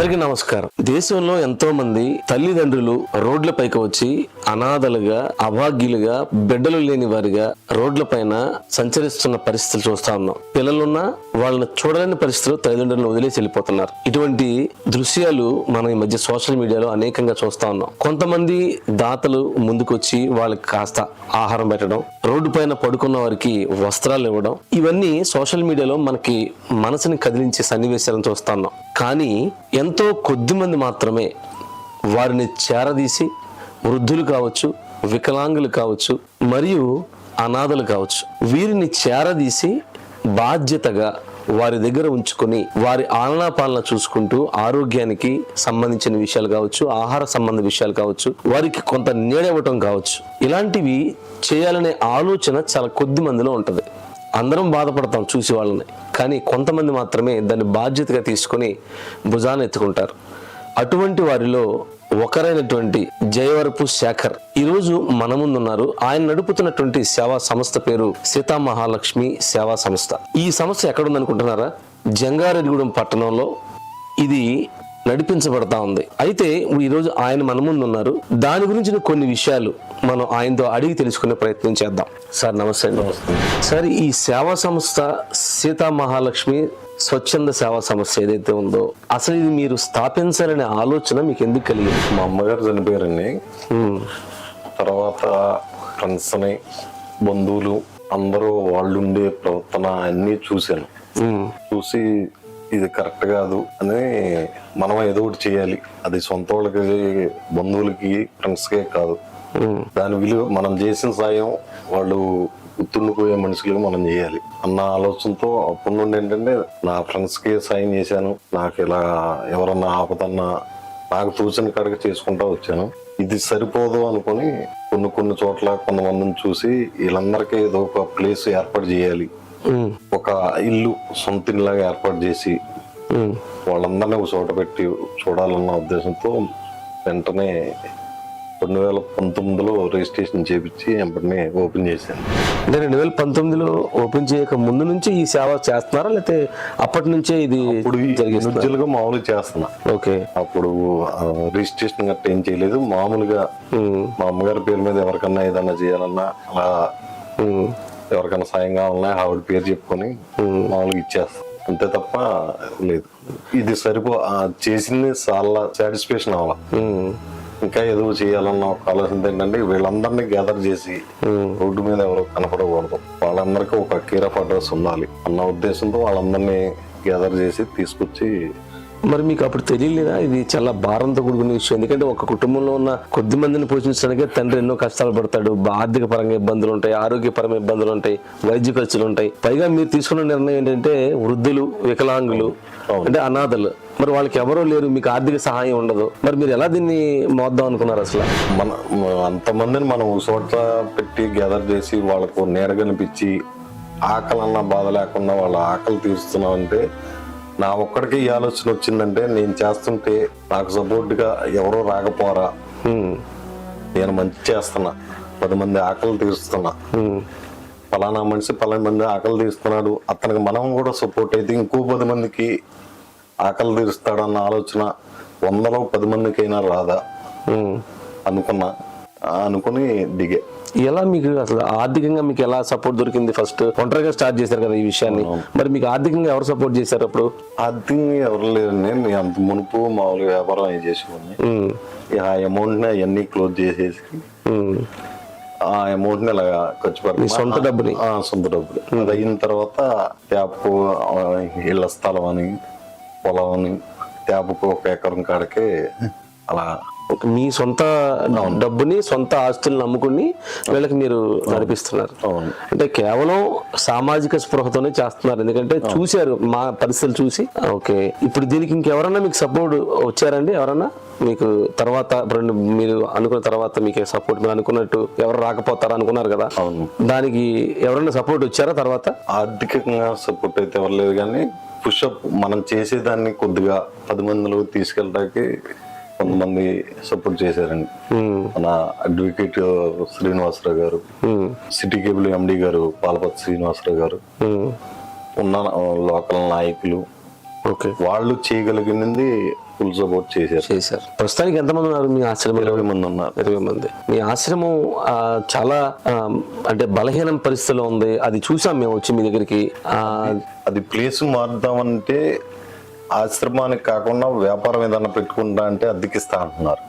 అందరికీ నమస్కారం. దేశంలో ఎంతో మంది తల్లిదండ్రులు రోడ్లపైకి వచ్చి అనాథలుగా అభాగ్యులుగా బిడ్డలు లేని వారిగా రోడ్లపైన సంచరిస్తున్న పరిస్థితులు చూస్తా ఉన్నాం. పిల్లలున్నా వాళ్ళని చూడలేని పరిస్థితులు తల్లిదండ్రులను వదిలేసి వెళ్ళిపోతున్నారు. ఇటువంటి దృశ్యాలు మనం ఈ మధ్య సోషల్ మీడియాలో అనేకంగా చూస్తా ఉన్నాం. కొంతమంది దాతలు ముందుకొచ్చి వాళ్ళకి కాస్త ఆహారం పెట్టడం రోడ్డు పైన పడుకున్న వారికి వస్త్రాలు ఇవ్వడం ఇవన్నీ సోషల్ మీడియాలో మనకి మనసుని కదిలించే సన్నివేశాలను చూస్తా ఉన్నాం. కానీ ఎంత ఎంతో కొద్దిమంది మాత్రమే వారిని చేరదీసి వృద్ధులు కావచ్చు వికలాంగులు కావచ్చు మరియు అనాథలు కావచ్చు. వీరిని చేరదీసి బాధ్యతగా వారి దగ్గర ఉంచుకొని వారి ఆలనా పాలన చూసుకుంటూ ఆరోగ్యానికి సంబంధించిన విషయాలు కావచ్చు ఆహార సంబంధ విషయాలు కావచ్చు వారికి కొంత నీడవటం కావచ్చు. ఇలాంటివి చేయాలనే ఆలోచన చాలా కొద్ది మందిలో ఉంటుంది. అందరం బాధపడతాం చూసి వాళ్ళని. కానీ కొంతమంది మాత్రమే దాన్ని బాధ్యతగా తీసుకొని భుజాన్ని ఎత్తుకుంటారు. అటువంటి వారిలో ఒకరైనటువంటి జయవరపు శేఖర్ ఈరోజు మన ముందున్నారు. ఆయన నడుపుతున్నటువంటి సేవా సంస్థ పేరు సీతా మహాలక్ష్మి సేవా సంస్థ. ఈ సంస్థ ఎక్కడుందనుకుంటున్నారా జంగారెడ్డిగూడెం పట్టణంలో. ఇది నడిపించబడతా ఉంది. అయితే ఈరోజు ఆయన మన ముందు ఉన్నారు. దాని గురించిన కొన్ని విషయాలు మనం ఆయనతో అడిగి తెలుసుకునే ప్రయత్నం చేద్దాం. సార్ నమస్తే అండి. సార్ ఈ సేవా సంస్థ సీతా మహాలక్ష్మి స్వచ్ఛంద సేవా సంస్థ ఏదైతే ఉందో అసలు ఇది మీరు స్థాపించాలనే ఆలోచన మీకు ఎందుకు కలిగింది? మా అమ్మగారు చనిపోయారండి. తర్వాత ఫ్రెండ్స్ అని బంధువులు అందరూ వాళ్ళు ఉండే ప్రవర్తన అన్నీ చూశాను. చూసి ఇది కరెక్ట్ కాదు అని మనం ఏదో ఒకటి చేయాలి. అది సొంత వాళ్ళకి బంధువులకి ఫ్రెండ్స్కే కాదు. దాని విలువ మనం చేసిన సాయం వాళ్ళు గుర్తుండిపోయే మనుషులుగా మనం చేయాలి. అన్న ఆలోచనతో అప్పటి నుండి ఏంటంటే నా ఫ్రెండ్స్కి సాయం చేశాను. నాకు ఇలా ఎవరన్నా ఆపదన్నా నాకు తోచిన కాడికి చేసుకుంటా వచ్చాను. ఇది సరిపోదు అనుకొని కొన్ని కొన్ని చోట్ల కొంతమందిని చూసి వీళ్ళందరికీ ఏదో ఒక ప్లేస్ ఏర్పాటు చేయాలి. ఒక ఇల్లు సొంత ఇల్లులాగా ఏర్పాటు చేసి. వాళ్ళందరినీ ఒక చోట పెట్టి చూడాలన్న ఉద్దేశంతో వెంటనే రెండు వేల పంతొమ్మిదిలో రిజిస్ట్రేషన్ చేపించి వెంటనే ఓపెన్ చేశాను. అంటే రెండు వేల పంతొమ్మిదిలో ఓపెన్ చేయక ముందు నుంచి ఈ సేవ చేస్తున్నారా? లేకపోతే అప్పటి నుంచే ఇది ఇండివిజువల్గా మామూలుగా చేస్తున్నా. ఓకే. అప్పుడు రిజిస్ట్రేషన్ గట్ట ఏం చేయలేదు. మామూలుగా మా అమ్మగారి పేరు మీద ఎవరికన్నా ఏదన్నా చేయాలన్నా అలా ఎవరికైనా సాయం కావాలన్నా ఆవిడ పేరు చెప్పుకొని మామూలుగా ఇచ్చేస్తాం. అంతే తప్ప లేదు. ఇది సరిపో ఆ చేసింది చాలా సాటిస్ఫాక్షన్ అవ్వాలి. ఇంకా ఏదో చేయాలన్న ఒక ఆలోచన ఏంటంటే వీళ్ళందరినీ గ్యాదర్ చేసి రోడ్డు మీద ఎవరో కనపడకూడదు. వాళ్ళందరికీ ఒక కేర్ ఆఫ్ అడ్రస్ ఉండాలి అన్న ఉద్దేశంతో వాళ్ళందరినీ గ్యాదర్ చేసి తీసుకొచ్చి మరి మీకు అప్పుడు తెలియలేదా? ఇది చాలా భారంతో కూడుకున్న విషయం. ఎందుకంటే ఒక కుటుంబంలో ఉన్న కొద్ది మందిని పోషించడానికే తండ్రి ఎన్నో కష్టాలు పడతాడు. ఆర్థిక పరంగా ఇబ్బందులు ఉంటాయి ఆరోగ్యపరమైన ఇబ్బందులు ఉంటాయి వైద్య ఖర్చులు ఉంటాయి. పైగా మీరు తీసుకున్న నిర్ణయం ఏంటంటే వృద్ధులు వికలాంగులు అంటే అనాథలు. మరి వాళ్ళకి ఎవరో లేరు మీకు ఆర్థిక సహాయం ఉండదు. మరి మీరు ఎలా దీన్ని మోద్దాం అనుకున్నారు అసలు? మన అంతమందిని మనం చోట పెట్టి గ్యాదర్ చేసి వాళ్ళకు నీడ కనిపించి ఆకలి అన్న బాధ లేకుండా వాళ్ళ ఆకలి తీరుస్తున్నామంటే నా ఒక్కడికి ఈ ఆలోచన వచ్చిందంటే నేను చేస్తుంటే నాకు సపోర్ట్గా ఎవరో రాకపోరా. నేను మంచి చేస్తున్నా. పది మంది ఆకలి తీరుస్తున్నా. ఫలానా మనిషి పలానా మంది ఆకలి తీస్తున్నాడు అతనికి మనం కూడా సపోర్ట్ అయితే ఇంకో పది మందికి ఆకలి తీరుస్తాడన్న ఆలోచన వందలో పది మందికైనా రాదా. అనుకున్నా. అనుకుని దిగే. ఎలా మీకు అసలు ఆర్థికంగా మీకు ఎలా సపోర్ట్ దొరికింది ఫస్ట్ ఒంటరిగా స్టార్ట్ చేశారు కదా ఈ విషయాన్ని. మరి మీకు ఆర్థికంగా ఎవరు సపోర్ట్ చేశారు అప్పుడు? అది ఎవరు లేరండి. నేను అంత మునుపు మామూలు వ్యాపారం అవి చేసేవాడిని. ఉమ్, ఆ అమౌంట్ని అవన్నీ క్లోజ్ చేసేసి ఆ అమౌంట్ని ఇలా ఖర్చు పెడతాను సొంత డబ్బుని? సొంత డబ్బులు అది అయిన తర్వాత ట్యాప్ ఇళ్ళ స్థలం అని పొలం అని ట్యాప్కు ఒక ఎకరం కాడికి అలా మీ సొంత డబ్బుని సొంత ఆస్తులను నమ్ముకుని వీళ్ళకి మీరు నడిపిస్తున్నారు. అవును. అంటే కేవలం సామాజిక స్పృహతోనే చేస్తున్నారు. ఎందుకంటే చూశారు మా పరిస్థితులు చూసి. ఓకే. ఇప్పుడు దీనికి ఇంకెవరన్నా మీకు సపోర్ట్ వచ్చారండి? ఎవరన్నా? మీకు తర్వాత రెండు మీరు అనుకున్న తర్వాత మీకు సపోర్ట్. మీరు అనుకున్నట్టు ఎవరు రాకపోతారా అనుకున్నారు కదా. అవును. దానికి ఎవరన్నా సపోర్ట్ వచ్చారా తర్వాత? ఆర్థికంగా సపోర్ట్ అయితే ఎవరు లేదు కానీ పుషప్ మనం చేసేదాన్ని కొద్దిగా పది మందిలో తీసుకెళ్ళడానికి కొంతమంది సపోర్ట్ చేశారండి. మన అడ్వకేట్ శ్రీనివాసరావు గారు సిటీ కేబుల్ ఎండి గారు పాలపతి శ్రీనివాసరావు గారు ఉన్న లోకల్ నాయకులు ఓకే. వాళ్ళు చేయగలిగినది ఫుల్ సపోర్ట్ చేశారు. చేశారు. ప్రస్తుతానికి ఎంతమంది ఉన్నారు మీ ఆశ్రమంలో? ఇరవై మంది ఉన్నారు. ఇరవై మంది. మీ ఆశ్రమం చాలా అంటే బలహీనం పరిస్థితిలో ఉంది. అది చూసాం మేము వచ్చి మీ దగ్గరికి. అది ప్లేస్ మారుద్దామంటే ఆశ్రమానికి కాకుండా వ్యాపారం ఏదైనా పెట్టుకుంటా అంటే అద్దెకిస్తా అంటున్నారు.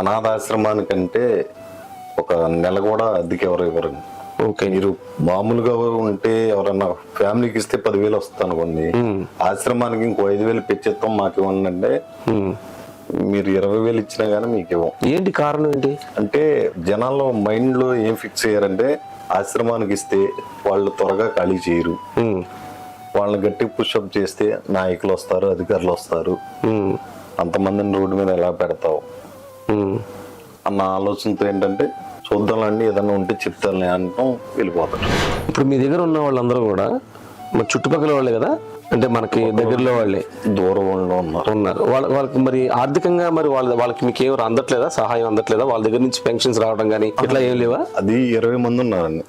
అనాథాశ్రమానికంటే ఒక నెల కూడా అద్దెకి ఎవరు ఇవ్వరు. ఓకే. మీరు మామూలుగా ఉంటే ఎవరన్నా ఫ్యామిలీకి ఇస్తే పదివేలు వస్తుంది అనుకోండి. ఆశ్రమానికి ఇంకో ఐదు వేలు పెంచేస్తాం మాకు ఇవ్వండి అంటే. మీరు ఇరవై వేలు ఇచ్చినా కానీ మీకు ఇవ్వం ఏంటి కారణం ఏంటి? అంటే జనాల్లో మైండ్లో ఏం ఫిక్స్ అయ్యారంటే ఆశ్రమానికి ఇస్తే వాళ్ళు త్వరగా ఖాళీ చేయరు. వాళ్ళని గట్టి పుషప్ చేస్తే నాయకులు వస్తారు అధికారులు వస్తారు. అంతమందిని రోడ్డు మీద ఎలా పెడతావు. అన్న ఆలోచనతో ఏంటంటే చూద్దాంలండి ఏదన్నా ఉంటే చెప్తానులే అనటం వెళ్ళిపోతారు. ఇప్పుడు మీ దగ్గర ఉన్న వాళ్ళందరూ కూడా మన చుట్టుపక్కల వాళ్ళే కదా అంటే మనకి దగ్గరలో వాళ్ళే. దూరం వాళ్ళు ఉన్నారు. ఉన్నారు. వాళ్ళ వాళ్ళకి మరి ఆర్థికంగా మరి వాళ్ళ వాళ్ళకి మీకు ఏం అందట్లేదా? సహాయం అందట్లేదా? వాళ్ళ దగ్గర నుంచి పెన్షన్స్ రావడం కానీ ఇట్లా ఏం లేవా? అది ఇరవై మంది ఉన్నారండి.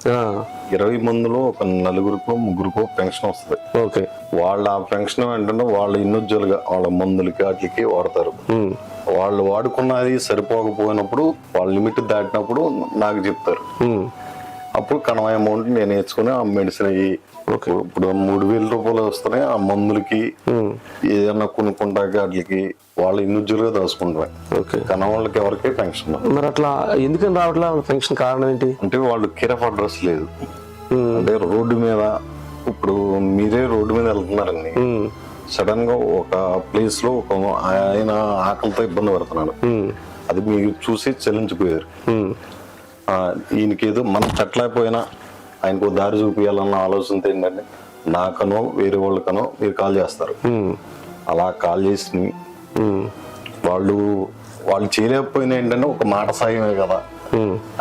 ఇరవై మందిలో ఒక నలుగురికో ముగ్గురికో పెన్షన్ వస్తుంది. ఓకే. వాళ్ళ ఆ పెన్షన్ ఏంటంటే వాళ్ళ ఇన్నోజ్జలుగా వాళ్ళ మందులకి వాటికి వాడతారు. వాళ్ళు వాడుకున్నది సరిపోకపోయినప్పుడు వాళ్ళ లిమిట్ దాటినప్పుడు నాకు చెప్తారు. అప్పుడు కనవ అమౌంట్ నేను వేసుకుని ఆ మెడిసిన్ అయ్యి ఇప్పుడు మూడు వేల రూపాయలు వస్తున్నాయి ఆ మందులకి ఉమ్, ఏదన్నా కొనుక్కుంటాక వాటికి వాళ్ళ ఇండివిజువల్గా దాచుకుంటారు. ఓకే. కన వాళ్ళకి ఎవరికీ పెన్షన్. మరి అట్లా ఎందుకని రావట్లా పెన్షన్ కారణం ఏంటి? అంటే వాళ్ళు కిరఫ్ అడ్రస్ లేదు. అంటే రోడ్డు మీద ఇప్పుడు మీరే రోడ్డు మీద వెళ్తున్నారండి. సడన్గా ఒక ప్లేస్లో ఒక ఆయన ఆకలితో ఇబ్బంది పడుతున్నాడు. అది మీరు చూసి చెల్లించిపోయారు ఉమ్, ఆ, ఈయనకి ఏదో మనం పెట్టలేకపోయినా ఆయనకు దారి చూపించాలన్న ఆలోచనతో ఏంటంటే నాకనో వేరే వాళ్ళకనో మీరు కాల్ చేస్తారు. అలా కాల్ చేసి వాళ్ళు వాళ్ళు చేయలేకపోయినా ఏంటంటే ఒక మాట సాయమే కదా.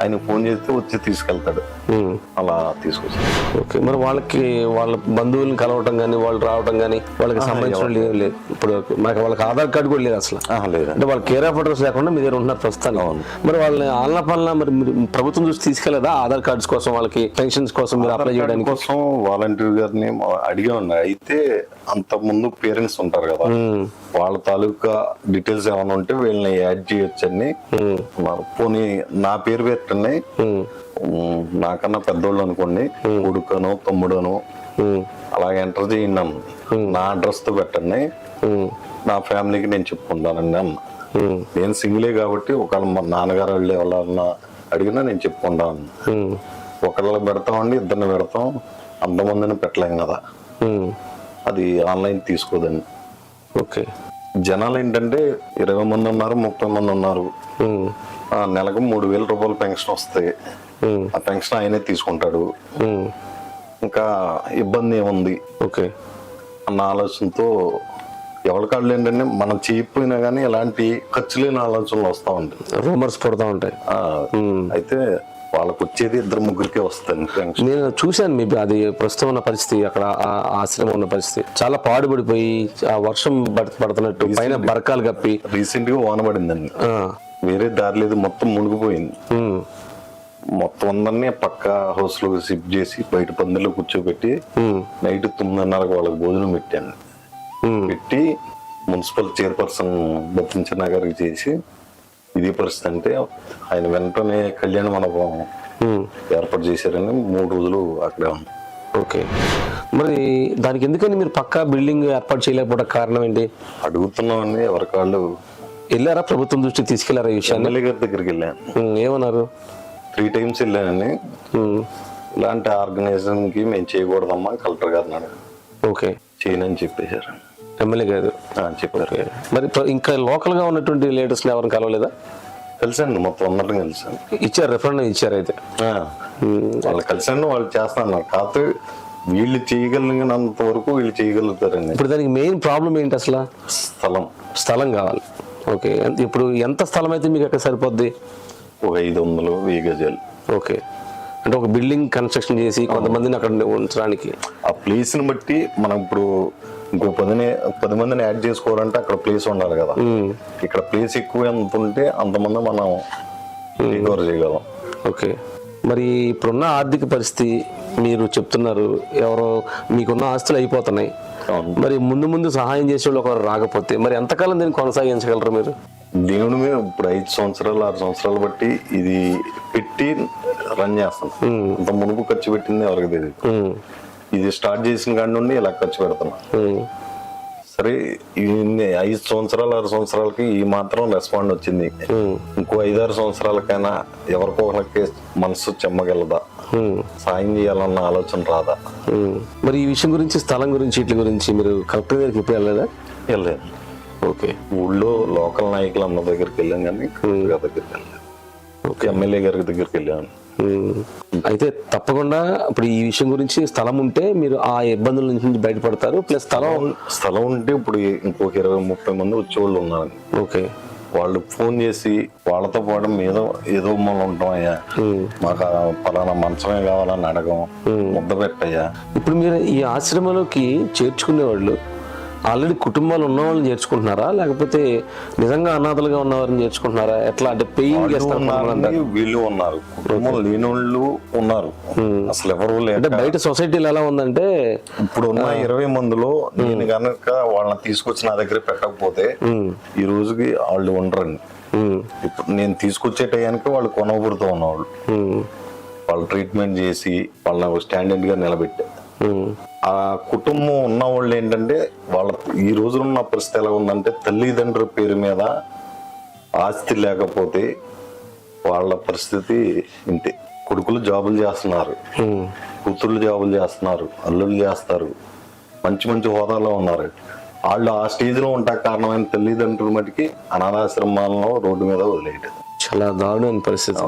ఆయన ఫోన్ చేస్తే వచ్చి తీసుకెళ్తాడు. ఉమ్. అలా తీసుకొస్తాడు ఓకే మరి వాళ్ళకి వాళ్ళ బంధువులను కలవటం కానీ వాళ్ళు రావటం కానీ వాళ్ళకి సంబంధించిన లేదు. ఇప్పుడు మనకి వాళ్ళకి ఆధార్ కార్డు కూడా లేదు అసలు. లేదండి అంటే వాళ్ళ కేర్ ఆఫ్ అడ్రస్ లేకుండా మీ దగ్గర ఉంటున్నారు ప్రస్తుతానికి. మరి వాళ్ళని ఆన్ల పనుల మరి ప్రభుత్వం చూసి తీసుకెళ్ళదా ఆధార్ కార్డ్స్ కోసం వాళ్ళకి పెన్షన్స్ కోసం మీరు అప్లై చేయడానికి? కోసం వాలంటీర్ గారిని అడిగా ఉన్నా. అయితే అంత ముందు పేరెంట్స్ ఉంటారు కదా. ఉమ్, వాళ్ళ తాలూకా డీటెయిల్స్ ఏమైనా ఉంటే వీళ్ళని యాడ్ ఉన్నారు. పోనీ నా పేరు పెట్టండి. నాకన్నా పెద్దోళ్ళు అనుకోండి. కొడుకనో తమ్ముడనో ఉమ్, అలా ఎంటర్ చేయండి అన్న. నా అడ్రస్తో పెట్టండి నా ఫ్యామిలీకి నేను చెప్పుకుంటానండి అన్న. నేను సింగిలే కాబట్టి ఒకవేళ మా నాన్నగారు వాళ్ళు ఎవరన్నా అడిగినా నేను చెప్పుకుంటాను ఒకళ్ళ పెడతామండి ఇద్దరిని పెడతాం. అంతమందిని పెట్టలేం కదా. అది ఆన్లైన్ తీసుకోదండి. ఓకే. జనాలు ఏంటంటే ఇరవై మంది ఉన్నారు ముప్పై మంది ఉన్నారు. నెలకు మూడు వేల రూపాయలు పెన్షన్ వస్తాయి. ఆ పెన్షన్ ఆయనే తీసుకుంటాడు. ఇంకా ఇబ్బంది ఏముంది? ఓకే. అన్న ఆలోచనతో ఎవరికాళ్ళు ఏంటంటే మనం చేయకపోయినా కానీ ఎలాంటి ఖర్చు లేని ఆలోచనలు వస్తూ ఉంటాయి. రూమర్స్ పడుతూ ఉంటాయి. అయితే వాళ్ళకు వచ్చేది ఇద్దరు ముగ్గురికే వస్తుంది నేను చూశాను మీ అది ప్రస్తుతం ఉన్న పరిస్థితి అక్కడ ఆశ్రమం ఉన్న పరిస్థితి. చాలా పాడుపడిపోయి ఆ వర్షం పడ- పడుతున్నట్టు పైన బరకాలు కప్పి. రీసెంట్గా వాన పడిందండి. వేరే దారి లేదు మొత్తం మునిగిపోయింది. మొత్తం అందరినీ పక్క హౌస్లో షిఫ్ట్ చేసి బయట పందిలో కూర్చోబెట్టి నైట్ తొమ్మిదిన్నరకు వాళ్ళకి భోజనం పెట్టాను. పెట్టి మున్సిపల్ చైర్పర్సన్ బతించన గారికి చేసి ఇది పరిస్థితి అంటే ఆయన వెంటనే కళ్యాణ మండపం ఏర్పాటు చేశారని మూడు రోజులు అక్కడే ఉన్నాం. ఓకే. మరి దానికి ఎందుకని మీరు పక్కా బిల్డింగ్ ఏర్పాటు చేయలేకపోవడం కారణం ఏంటి? అడుగుతున్నామని ఎవరికాళ్ళు. వెళ్ళారా? ప్రభుత్వం దృష్టికి తీసుకెళ్ళారా ఈ విషయాన్ని? ఎమ్మెల్యే గారి దగ్గరికి వెళ్ళాను. ఏమన్నారు? త్రీ టైమ్స్ వెళ్ళానని ఉమ్, ఇలాంటి ఆర్గనైజేషన్కి మేము చేయకూడదమ్మా కలెక్టర్ అడిగాను. ఓకే. చేయనని చెప్పేశారు. ఎమ్మెల్యే గారు. ఆ, చెప్పారు. మరి ఇంకా లోకల్గా ఉన్నటువంటి లీడర్స్ ఎవరిని కలవలేదా? కలిసాను మొత్తం అందరం కలిసాను ఇచ్చారు రెఫరెండం ఇచ్చారు అయితే. వాళ్ళు కలిసాను వాళ్ళు చేస్తున్నారు. కాకపోతే వీళ్ళు చేయగలిగినంత వరకు వీళ్ళు చేయగలుగుతారండి. ఇప్పుడు దానికి మెయిన్ ప్రాబ్లం ఏంటి అసలు? స్థలం. స్థలం కావాలి. ఓకే. ఇప్పుడు ఎంత స్థలం అయితే మీకు అక్కడ సరిపోద్ది? ఒక ఐదు వందలు వెయ్యి గజాలు. ఓకే. అంటే ఒక బిల్డింగ్ కన్స్ట్రక్షన్ చేసి కొంతమందిని అక్కడ ఉంచడానికి. ఆ ప్లేస్ని బట్టి మనం ఇప్పుడు ఇంకో పదిని పది మందిని యాడ్ చేసుకోవాలంటే అక్కడ ప్లేస్ ఉండాలి కదా. ఇక్కడ ప్లేస్ ఎక్కువ ఎంత ఉంటే అంతమంది మనం రికవర్ చేయగలం. ఓకే. మరి ఇప్పుడున్న ఆర్థిక పరిస్థితి మీరు చెప్తున్నారు ఎవరో మీకున్న ఆస్తులు అయిపోతున్నాయి. మరి ముందు ముందు సహాయం చేసే వాళ్ళు ఒకరు రాకపోతే మరి ఎంతకాలం దీన్ని కొనసాగించగలరు మీరు? దేవుని మీద ఇప్పుడు ఐదు సంవత్సరాలు ఆరు సంవత్సరాలు బట్టి ఇది పెట్టి రన్ చేస్తాం. అంత మునుపు ఖర్చు పెట్టింది ఎవరికి తెలియదు. ఇది స్టార్ట్ చేసిన కాడి నుండి ఇలా ఖర్చు పెడుతున్నా. సరే ఇన్ని ఐదు సంవత్సరాలు ఆరు సంవత్సరాలకి ఈ మాత్రం రెస్పాండ్ వచ్చింది. ఇంకో ఐదారు సంవత్సరాలకైనా ఎవరికో ఒకరికి మనసు చెమ్మగలదా? సాయం చేయాలన్న ఆలోచన రాదా. మరి ఈ విషయం గురించి స్థలం గురించి వీటి గురించి మీరు కలెక్టర్ గారికి ఇప్పుడు వెళ్ళలేదా? వెళ్ళలేదు. ఓకే. ఊళ్ళో లోకల్ నాయకులు అన్న దగ్గరికి వెళ్ళాం కానీ దగ్గరికి వెళ్ళలేదు. ఎమ్మెల్యే గారి దగ్గరికి వెళ్ళాను. అయితే తప్పకుండా ఇప్పుడు ఈ విషయం గురించి స్థలం ఉంటే మీరు ఆ ఇబ్బందుల నుంచి బయటపడతారు. ప్లస్ స్థలం స్థలం ఉంటే ఇప్పుడు ఇంకొక ఇరవై ముప్పై మంది వచ్చేవాళ్ళు ఉన్నారు ఓకే. వాళ్ళు ఫోన్ చేసి వాళ్ళతో పాటు మీద ఏదో మనం ఉంటాం అయ్యా. మాకు పలానా మంచమే కావాలని అడగం. ముద్ద పెట్టయ్యా. ఇప్పుడు మీరు ఈ ఆశ్రమంలోకి చేర్చుకునే వాళ్ళు ఆల్రెడీ కుటుంబాలు ఉన్న వాళ్ళని చేర్చుకుంటున్నారా? లేకపోతే నిజంగా అనాథలుగా ఉన్నవారిని చేర్చుకుంటున్నారా? ఎట్లా అంటే పెయింగ్ వాళ్ళు ఉన్నారు కుటుంబం లేని వాళ్ళు ఉన్నారు. అసలు ఎవరు అంటే బయట సొసైటీలో ఎలా ఉందంటే ఇప్పుడు ఉన్న ఇరవై మందిలో నేను కనుక వాళ్ళని తీసుకొచ్చి నా దగ్గర పెట్టకపోతే ఈ రోజుకి వాళ్ళు ఉండరండి. ఇప్పుడు నేను తీసుకొచ్చే టయానికి వాళ్ళు కొనబడుతూ ఉన్నవాళ్ళు. వాళ్ళు ట్రీట్మెంట్ చేసి వాళ్ళని స్టాండర్డ్గా నిలబెట్టే. ఉమ్, ఆ కుటుంబం ఉన్న వాళ్ళు ఏంటంటే వాళ్ళ ఈ రోజు ఉన్న పరిస్థితి ఎలా ఉందంటే తల్లిదండ్రుల పేరు మీద ఆస్తి లేకపోతే వాళ్ళ పరిస్థితి ఇంతే. కొడుకులు జాబులు చేస్తున్నారు. కూతుర్లు జాబులు చేస్తున్నారు. అల్లుళ్ళు చేస్తారు. మంచి మంచి హోదాలో ఉన్నారు. వాళ్ళు ఆ స్టేజ్లో ఉంటా కారణమైన తల్లిదండ్రుల మటుకి అనాథాశ్రమాలను రోడ్డు మీద వదిలేయటం. చాలా దారుణమైన పరిస్థితి.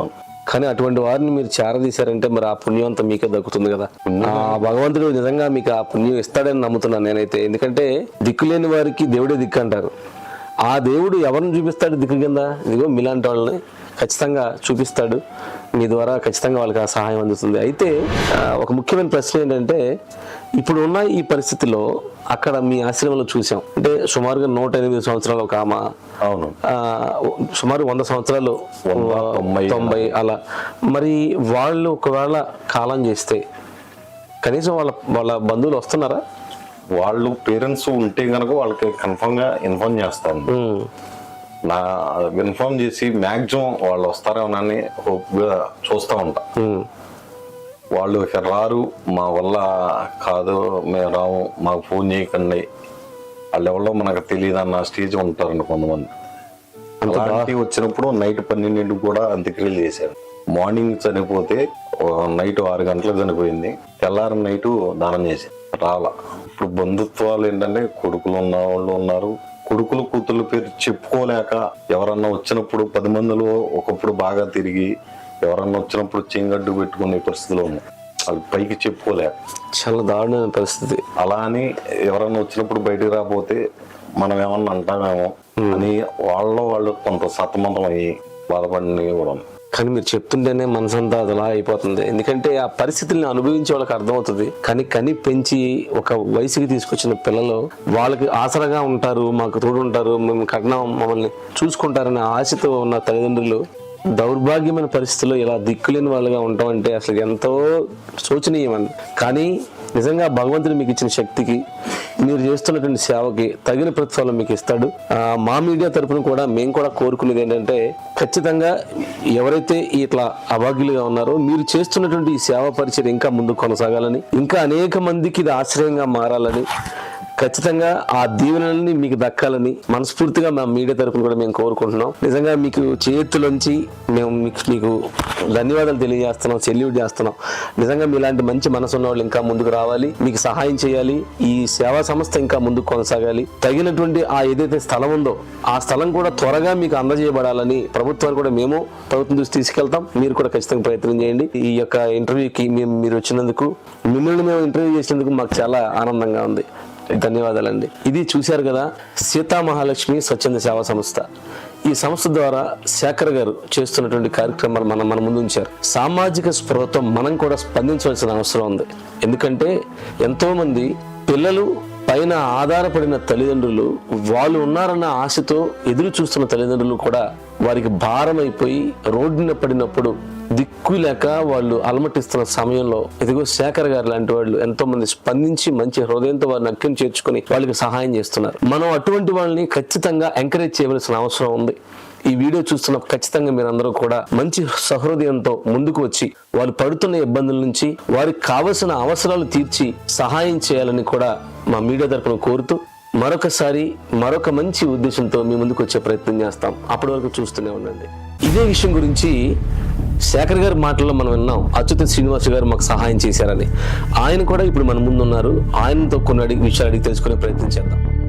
కానీ అటువంటి వారిని మీరు చేరదీశారంటే మరి ఆ పుణ్యం అంతా మీకే దక్కుతుంది కదా. ఆ భగవంతుడు నిజంగా మీకు ఆ పుణ్యం ఇస్తాడని నమ్ముతున్నాను నేనైతే. ఎందుకంటే దిక్కులేని వారికి దేవుడే దిక్కు అంటారు. ఆ దేవుడు ఎవరిని చూపిస్తాడు దిక్కు కింద? ఇదిగో మీలాంటి వాళ్ళని ఖచ్చితంగా చూపిస్తాడు. మీ ద్వారా ఖచ్చితంగా వాళ్ళకి ఆ సహాయం అందుతుంది. అయితే ఒక ముఖ్యమైన ప్రశ్న ఏంటంటే ఇప్పుడు ఉన్న ఈ పరిస్థితిలో అక్కడ మీ ఆశ్రమంలో చూసాం. అంటే సుమారుగా నూట ఎనిమిది సంవత్సరాలు ఒక ఆమె. అవును. ఆ, సుమారు వంద సంవత్సరాలు. తొంభై అలా. మరి వాళ్ళు ఒకవేళ కాలం చేస్తే కనీసం వాళ్ళ వాళ్ళ బంధువులు వస్తున్నారా? వాళ్ళు పేరెంట్స్ ఉంటే గనక వాళ్ళకి కన్ఫర్మ్గా ఇన్ఫార్మ్ చేస్తాను. నా ఇన్ఫార్మ్ చేసి మాక్సిమం వాళ్ళు వస్తారేమోనని hope గా చూస్తూ ఉంటా. వాళ్ళు రారు మా వల్ల కాదు మేము రాము మాకు ఫోన్ చేయకండి. వాళ్ళు ఎవరో మనకు తెలియదు అన్న స్టేజ్ ఉంటారండి కొంతమంది. అలాంటివి వచ్చినప్పుడు నైట్ పన్నెండింటికి కూడా అంత్యక్రియలు చేశారు. మార్నింగ్ చనిపోతే నైట్ ఆరు గంటలకు చనిపోయింది. తెల్లారి నైట్ దానం చేశారు. రాల. ఇప్పుడు బంధుత్వాలు ఏంటంటే కొడుకులు ఉన్న వాళ్ళు ఉన్నారు. కొడుకులు కూతుర్ల పేరు చెప్పుకోలేక ఎవరన్నా వచ్చినప్పుడు పది మందిలో ఒకప్పుడు బాగా తిరిగి ఎవరన్నా వచ్చినప్పుడు చెంగడ్డు పెట్టుకునే పరిస్థితిలో ఉన్నాయి వాళ్ళు పైకి చెప్పుకోలేక. చాలా దారుణమైన పరిస్థితి. అలా అని ఎవరన్నా వచ్చినప్పుడు బయటికి రాకపోతే మనం ఏమన్నా అంటామేమో అని వాళ్ళ వాళ్ళు కొంత సతమతం అయ్యి బాధపడినవి కూడా. కానీ మీరు చెప్తుంటేనే మనసంతా అదలా అయిపోతుంది. ఎందుకంటే ఆ పరిస్థితుల్ని అనుభవించే వాళ్ళకి అర్థమవుతుంది. కానీ కని పెంచి ఒక వయసుకి తీసుకొచ్చిన పిల్లలు వాళ్ళకి ఆసరగా ఉంటారు మాకు తోడు ఉంటారు మేము కట్నం మమ్మల్ని చూసుకుంటారనే ఆశతో ఉన్న తల్లిదండ్రులు దౌర్భాగ్యమైన పరిస్థితుల్లో ఇలా దిక్కులేని వాళ్ళుగా ఉంటాం అంటే అసలు ఎంతో శోచనీయమని. కానీ నిజంగా భగవంతుడు మీకు ఇచ్చిన శక్తికి మీరు చేస్తున్నటువంటి సేవకి తగిన ప్రతిఫలం మీకు ఇస్తాడు. మా మీడియా తరపున కూడా మేము కూడా కోరుకునేది ఏంటంటే ఖచ్చితంగా ఎవరైతే ఇట్లా అభాగ్యులుగా ఉన్నారో మీరు చేస్తున్నటువంటి ఈ సేవా పరిచయం ఇంకా ముందు కొనసాగాలని ఇంకా అనేక మందికి ఇది ఆశ్రయంగా మారాలని ఖచ్చితంగా ఆ దీవెనల్ని మీకు దక్కాలని మనస్ఫూర్తిగా మా మీడియా తరఫున కూడా మేము కోరుకుంటున్నాం. నిజంగా మీకు చేతులోంచి మేము మీకు మీకు ధన్యవాదాలు తెలియజేస్తున్నాం సెల్యూట్ చేస్తున్నాం. నిజంగా మీలాంటి మంచి మనసు ఉన్న వాళ్ళు ఇంకా ముందుకు రావాలి. మీకు సహాయం చేయాలి. ఈ సేవా సంస్థ ఇంకా ముందుకు కొనసాగాలి. తగినటువంటి ఆ ఏదైతే స్థలం ఉందో ఆ స్థలం కూడా త్వరగా మీకు అందజేయబడాలని ప్రభుత్వాన్ని కూడా మేము ప్రభుత్వం దృష్టి తీసుకెళ్తాం. మీరు కూడా ఖచ్చితంగా ప్రయత్నం చేయండి. ఈ యొక్క ఇంటర్వ్యూకి మేము మీరు వచ్చినందుకు మిమ్మల్ని మేము ఇంటర్వ్యూ చేసినందుకు మాకు చాలా ఆనందంగా ఉంది. ధన్యవాదాలండి. ఇది చూశారు కదా సీతా మహాలక్ష్మి స్వచ్ఛంద సేవా సంస్థ. ఈ సంస్థ ద్వారా శేఖర్ గారు చేస్తున్నటువంటి కార్యక్రమాలు మనం మన ముందు ఉంచారు. సామాజిక స్పృహతో మనం కూడా స్పందించవలసిన అవసరం ఉంది. ఎందుకంటే ఎంతోమంది పిల్లలు పైన ఆధారపడిన తల్లిదండ్రులు వాళ్ళు ఉన్నారన్న ఆశతో ఎదురు చూస్తున్న తల్లిదండ్రులు కూడా వారికి భారమైపోయి రోడ్డున పడినప్పుడు దిక్కు లేక వాళ్ళు అలమటిస్తున్న సమయంలో ఇదిగో శేఖర్ గారు లాంటి వాళ్ళు ఎంతో మంది స్పందించి మంచి హృదయంతో వారిని అక్కం చేర్చుకుని వాళ్ళకి సహాయం చేస్తున్నారు. మనం అటువంటి వాళ్ళని ఖచ్చితంగా ఎంకరేజ్ చేయవలసిన అవసరం ఉంది. ఈ వీడియో చూస్తున్న ఖచ్చితంగా మీరందరూ కూడా మంచి సహృదయంతో ముందుకు వచ్చి వారు పడుతున్న ఇబ్బందుల నుంచి వారికి కావలసిన అవసరాలు తీర్చి సహాయం చేయాలని కూడా మా మీడియా తరఫున కోరుతూ మరొకసారి మరొక మంచి ఉద్దేశంతో మీ ముందుకు వచ్చే ప్రయత్నం చేస్తాం. అప్పటి వరకు చూస్తూనే ఉండండి. ఇదే విషయం గురించి శేఖర్ గారి మాటల్లో మనం విన్నాం. అచ్యుత శ్రీనివాస్ గారు మాకు సహాయం చేశారని. ఆయన కూడా ఇప్పుడు మన ముందు ఉన్నారు ఆయనతో కొన్ని అడిగి విషయాలు అడిగి తెలుసుకునే ప్రయత్నం చేద్దాం.